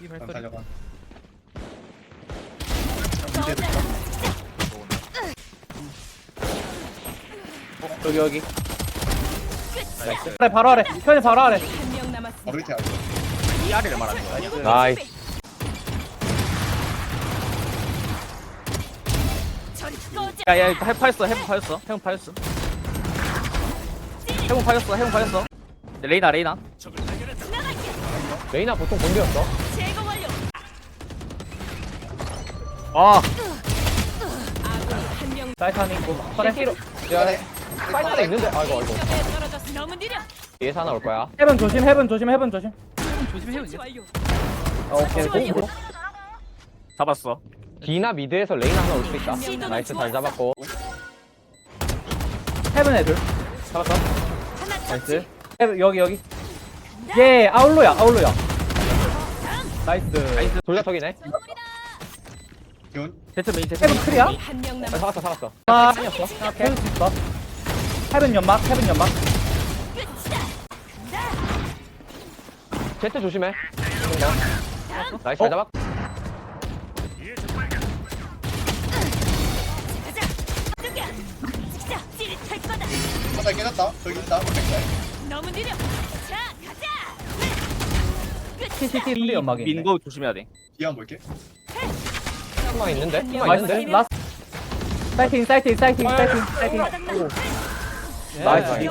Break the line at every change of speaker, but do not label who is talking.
이 발소리
달려가.
여기 여기
나이스 아래 바로 아래 편이 바로 아래
한 명 남았습니다.
바로 밑에 알고.
이 아래를 말하는 거야
나이스
저리 꺼져.
야야 해파였어 해본 파였어 해본 파였어 해본 파였어 해본 파였어 레이나 레이나.
레이나 보통 본대였어.
제거 완료.
아!
아군이 한명
그래
CT로 야 사이트에 있는데? 아이고 아이고.
벽에 떨어졌어. 너무 느려.
예사 나올 거야.
헤븐 조심 헤븐 조심 헤븐 조심.
조심해
설치 완료.
어, 오케이.
잡았어.
D나 미드에서 레이나 하나 올 수 있다. 나이스 잘. 잡았고.
헤븐 애들. 잡았어.
하나 터치.
헤븐 여기 여기 예 아울로야 아울로야 나이스
돌려서기네
기운.
제트 메인 제트
헤븐
메인
클리어
한명
아,
남았.
살았어 살았어
아 헤븐 수 있어 헤븐 연막 헤븐 연막.
제트 조심해 나이스 잘 잡았
찌릿할 거다.
화살 깨졌다. 저기 있다. 백사이.
너무 느려. 자, 가자.
TTT 플리 연막이
민고 조심해야 돼.
한번 볼게.
투망 있는데?
나이스
있는데?
라스트 사이팅 사이팅 사이팅 사이팅 사이팅.
바닥나.
나이스.
여기